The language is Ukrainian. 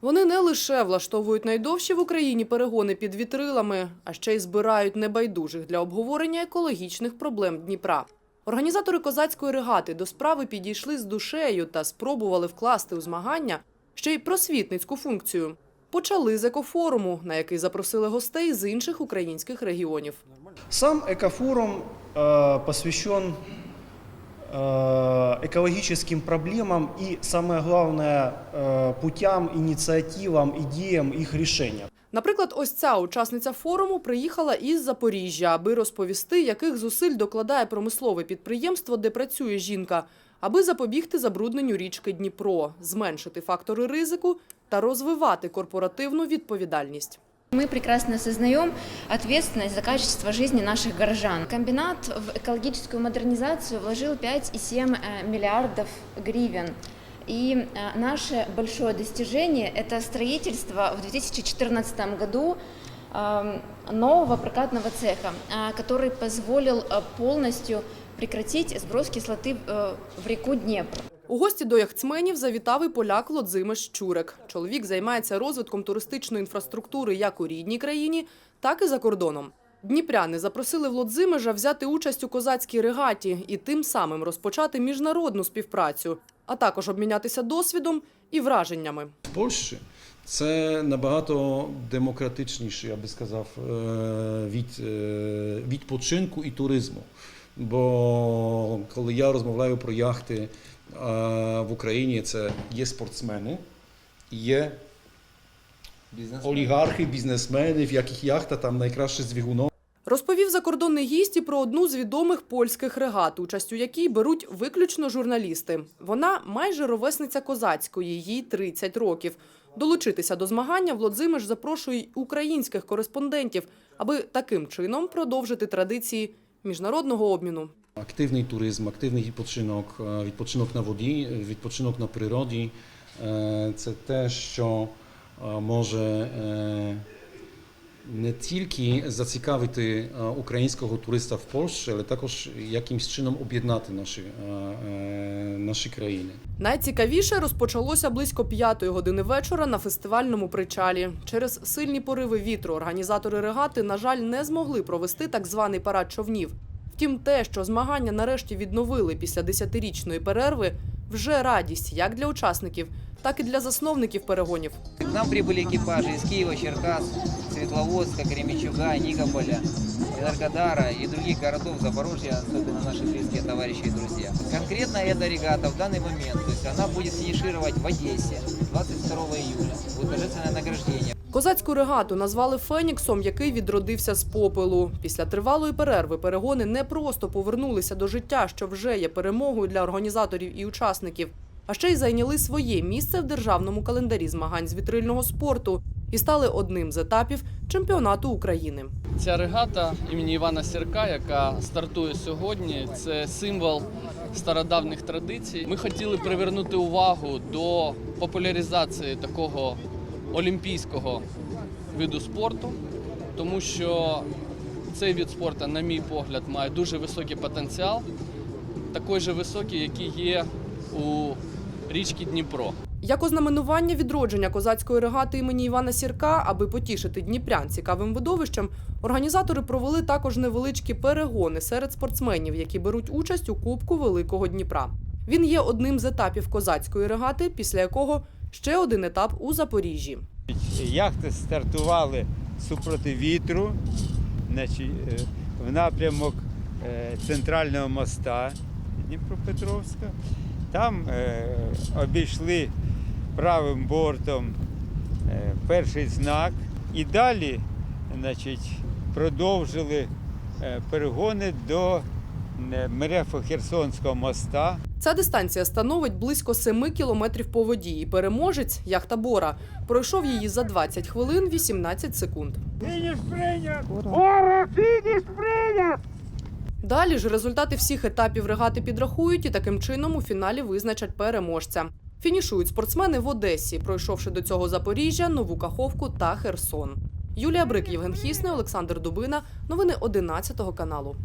Вони не лише влаштовують найдовші в Україні перегони під вітрилами, а ще й збирають небайдужих для обговорення екологічних проблем Дніпра. Організатори козацької регати до справи підійшли з душею та спробували вкласти у змагання ще й просвітницьку функцію. Почали з екофоруму, на який запросили гостей з інших українських регіонів. Сам экофорум э, посвящен э, экологическим проблемам и, самое главное, э, путям, инициативам, идеям их решения. Наприклад, ось ця учасниця форуму приїхала із Запоріжжя, аби розповісти, яких зусиль докладає промислове підприємство, де працює жінка, аби запобігти забрудненню річки Дніпро, зменшити фактори ризику та розвивати корпоративну відповідальність. Мы прекрасно осознаем ответственность за качество жизни наших горожан. Комбинат в экологическую модернизацию вложил 5,7 э, миллиардов гривен. И э, наше большое достижение – это строительство в 2014 году э, нового прокатного цеха, э, который позволил полностью прекратить сброс кислоты в реку Днепр. У гості до яхтсменів завітав і поляк Лодзимиш Чурек. Чоловік займається розвитком туристичної інфраструктури як у рідній країні, так і за кордоном. Дніпряни запросили Влодзимежа взяти участь у козацькій регаті і тим самим розпочати міжнародну співпрацю, а також обмінятися досвідом і враженнями. Польщі це набагато демократичніше, я би сказав, е, від е, відпочинку і туризму. Бо коли я розмовляю про яхти е, в Україні, це є спортсмени, є олігархи, бізнесмени, в яких яхта там найкраще з двигуном. Розповів закордонний гість і про одну з відомих польських регат, участь у якій беруть виключно журналісти. Вона майже ровесниця козацької, їй 30 років. Долучитися до змагання Владзимир запрошує українських кореспондентів, аби таким чином продовжити традиції міжнародного обміну. Активний туризм, активний відпочинок, е, відпочинок на воді, відпочинок на природі е, це те, що е, може е, не тільки зацікавити е, українського туриста в Польщі, але також якимсь чином об'єднати наші, е, е, наші країни. Найцікавіше розпочалося близько п'ятої години вечора на фестивальному причалі. Через сильні пориви вітру організатори регати, на жаль, не змогли провести так званий парад човнів. Втім, те, що змагання нарешті відновили після десятирічної перерви, вже радість як для учасників, так і для засновників перегонів. К нам прибыли экипажи из Киева, Черкас, Светловодска, Кременчуга, Никополя, Энергодара и других городов Запорожья, особенно наши близкие товарищи и друзья. Конкретно эта регата в данный момент, то есть она будет финишировать в Одессе 22 июля. Будет торжественное награждение. Козацьку регату назвали Феніксом, який відродився з попелу. Після тривалої перерви перегони не просто повернулися до життя, що вже є перемогою для організаторів і учасників, а ще й зайняли своє місце в державному календарі змагань з вітрильного спорту і стали одним з етапів чемпіонату України. Ця регата імені Івана Сірка, яка стартує сьогодні, це символ стародавніх традицій. Ми хотіли привернути увагу до популяризації такого олімпійського виду спорту, тому що цей вид спорту, на мій погляд, має дуже високий потенціал, такий же високий, який є у річці Дніпро. Як ознаменування відродження козацької регати імені Івана Сірка, аби потішити дніпрян цікавим видовищем, організатори провели також невеличкі перегони серед спортсменів, які беруть участь у Кубку Великого Дніпра. Він є одним з етапів козацької регати, після якого ще один етап у Запоріжжі. Яхти стартували супроти вітру е, в напрямок е, центрального моста Дніпропетровська. Там е, обійшли правим бортом перший знак і далі значить, продовжили перегони до е, Мерефо-Херсонського моста. Ця дистанція становить близько 7 кілометрів по воді. І переможець яхта Бора пройшов її за 20 хвилин 18 секунд. Далі ж результати всіх етапів регати підрахують і таким чином у фіналі визначать переможця. Фінішують спортсмени в Одесі, пройшовши до цього Запоріжжя, Нову Каховку та Херсон. Юлія Брик, Євген Хісне, Олександр Дубина. Новини 11 каналу.